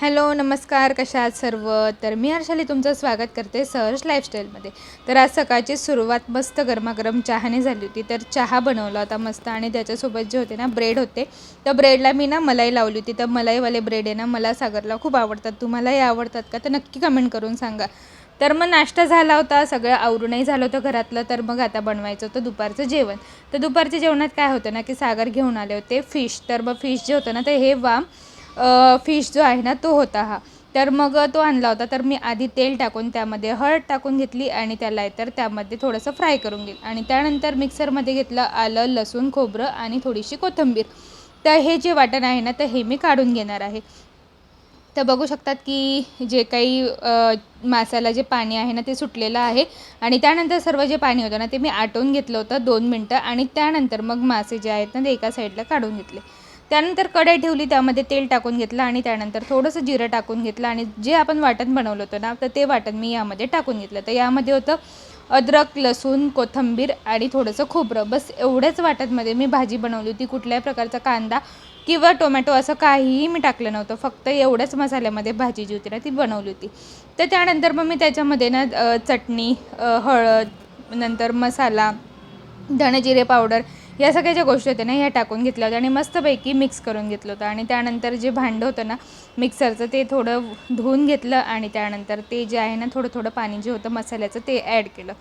Hello नमस्कार कशा आहात सर्व? तर मी हर्षाली तुमचं स्वागत करते सहर्ष लाईफस्टाईलमध्ये. तर आज सकाळची सुरुवात मस्त गरमागरम चहाने झाली होती. तर चहा बनवला होता मस्त आणि त्याच्यासोबत जे होते ना ब्रेड होते. तर ब्रेडला मी ना मलाई लावली होती. तर मलाईवाले ब्रेड आहे ना मला सागरला खूप आवडतात. तुम्हालाही आवडतात का? तर नक्की कमेंट करून सांगा. तर मग नाश्ता झाला होता सगळं आवरूनही झालं होतं घरातलं. तर मग आता बनवायचं होतं दुपारचं जेवण. तर दुपारच्या जेवणात काय होतं ना की सागर घेऊन आले होते फिश. तर मग फिश जे होतं ना तर हे वाम फिश जो आहे ना तो होता हा. तर मग तो आणला होता. तर मी आधी तेल टाकून त्यामध्ये हळद टाकून घेतली आणि त्याला तर त्यामध्ये थोडंसं फ्राय करून घेईल आणि त्यानंतर मिक्सरमध्ये घेतलं आलं लसूण खोबरं आणि थोडीशी कोथिंबीर. तर हे जे वाटण आहे ना तर हे मी काढून घेणार आहे. तर बघू शकतात की जे काही मासाला जे पाणी आहे ना ते सुटलेलं आहे. आणि त्यानंतर सर्व जे पाणी होतं ना ते मी आटवून घेतलं होतं दोन मिनटं. आणि त्यानंतर मग मासे जे आहेत ना ते एका साईडला काढून घेतले. त्यानंतर कढई ठेवली त्यामध्ये तेल टाकून घेतलं आणि त्यानंतर थोडंसं जिरं टाकून घेतलं आणि जे आपण वाटण बनवलं होतं ना तर ते वाटण मी यामध्ये टाकून घेतलं. तर यामध्ये होतं अद्रक लसूण कोथिंबीर आणि थोडंसं खोबरं. बस एवढ्याच वाटणमध्ये मी भाजी बनवली होती कुठल्याही प्रकारचा कांदा किंवा टोमॅटो असं काहीही मी टाकलं नव्हतं. फक्त एवढ्याच मसाल्यामध्ये भाजी जी होती ना ती बनवली होती. तर त्यानंतर मग मी त्याच्यामध्ये ना चटणी हळद नंतर मसाला धणजिरे पावडर या सगळ्या ज्या गोष्टी होत्या ना ह्या टाकून घेतल्या होत्या आणि मस्तपैकी मिक्स करून घेतलं होतं. आणि त्यानंतर जे भांडं होतं ना मिक्सरचं ते थोडं धुवून घेतलं आणि त्यानंतर ते जे आहे ना थोडं थोडं पाणी जे होतं मसाल्याचं ते ॲड केलं.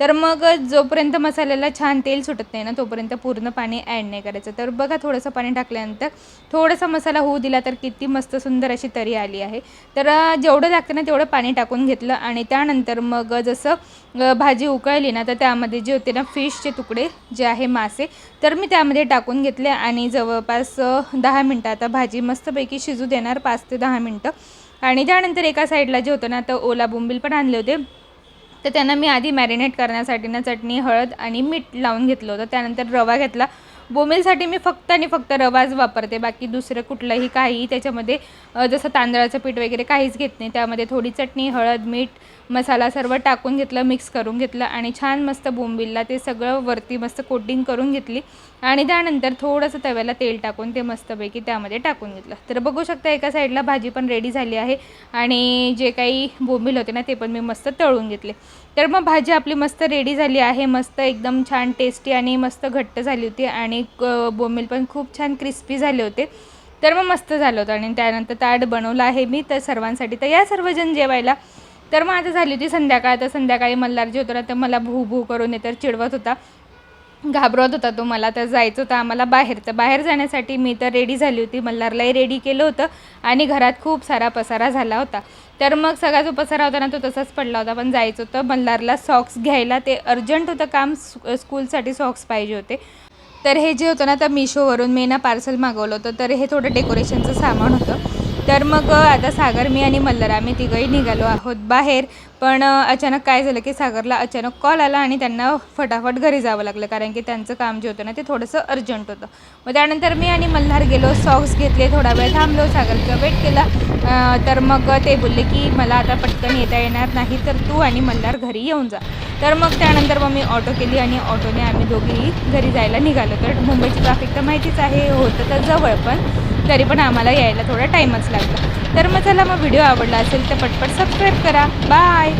तर मग जोपर्यंत मसाल्याला छान तेल सुटत नाही ना तोपर्यंत पूर्ण पाणी ॲड नाही करायचं. तर बघा थोडंसं पाणी टाकल्यानंतर थोडासा मसाला होऊ दिला तर किती मस्त सुंदर अशी तरी आली आहे. तर जेवढं लागतं ना तेवढं पाणी टाकून घेतलं आणि त्यानंतर मग जसं भाजी उकळली ना तर त्यामध्ये जे होते ना फिशचे तुकडे जे आहे मासे तर मी त्यामध्ये टाकून घेतले आणि जवळपास दहा मिनटं. आता भाजी मस्तपैकी शिजू देणार पाच ते दहा मिनटं. आणि त्यानंतर एका साईडला जे होतं ना तर ओला बोंबील पण आणले होते. तर त्यांना मी आधी मॅरिनेट करण्यासाठी ना चटणी हळद आणि मीठ लावून घेतलं होतं. त्यानंतर रवा घेतला. बोंबीलसाठी मी फक्त आणि फक्त रवाच वापरते. बाकी दुसरं कुठलंही काही त्याच्यामध्ये जसं तांदळाचं पीठ वगैरे काहीच घेत नाही. त्यामध्ये थोडी चटणी हळद मीठ मसाला सर्व टाकून घेतलं मिक्स करून घेतलं आणि छान मस्त बोंबिलला ते सगळं वरती मस्त कोटिंग करून घेतली. आणि त्यानंतर थोडंसं तव्याला तेल टाकून ते मस्तपैकी त्यामध्ये टाकून घेतलं. तर बघू शकता एका साईडला भाजी पण रेडी झाली आहे. आणि जे काही बोंबील होते ना ते पण मी मस्त तळून घेतले. तर मग भाजी आपली मस्त रेडी झाली आहे. मस्त एकदम छान टेस्टी आणि मस्त घट्ट झाली होती आणि बोंबील पण खूप छान क्रिस्पी झाले होते. तर मग मस्त झालं होतं आणि त्यानंतर ताट बनवलं आहे मी तर सर्वांसाठी. तर या सर्वजण जेवायला. तर मग आता झाली होती संध्याकाळ. तर संध्याकाळी मल्हार जे तर मला भू भू करून हे तर चिडवत होता. घाबरवत होता तो मला. तर जायचं होतं आम्हाला बाहेर. तर बाहेर जाण्यासाठी मी तर रेडी झाली होती. मल्हारलाही रेडी केलं होतं आणि घरात खूप सारा पसारा झाला होता. तर मग सगळा जो पसारा होता ना तो तसाच पडला होता. पण जायचं होतं. मल्हारला सॉक्स घ्यायला. ते अर्जंट होतं काम. स्कूलसाठी सॉक्स पाहिजे होते. तर हे जे होतं ना तर मिशोवरून मी ना पार्सल मागवलं होतं. तर हे थोडं डेकोरेशनचं सामान होतं. तर मग आता सागर मी आणि मल्हार आम्ही तिघंही निघालो आहोत बाहेर. पण अचानक काय झालं की सागरला अचानक कॉल आला आणि त्यांना फटाफट घरी जावं लागलं. कारण की त्यांचं काम जे होतं ना ते थोडंसं अर्जंट होतं. मग त्यानंतर मी आणि मल्हार गेलो सॉक्स घेतले थोडा वेळ थांबलो सागरचा वेट केला. तर मग ते बोलले की मला आता पटकन येता येणार नाही तर तू आणि मल्हार घरी येऊन जा. तर मग त्यानंतर मग मी ऑटो केली आणि ऑटोने आम्ही दोघेही घरी जायला निघालो. तर मुंबईची ट्रॅफिक तर माहितीच आहे होतं तर जवळ पण तरी पण आम्हाला यायला थोडा टाईमच लागला. तर मग चला मग व्हिडिओ आवडला असेल तर पटपट सबस्क्राईब करा. बाय!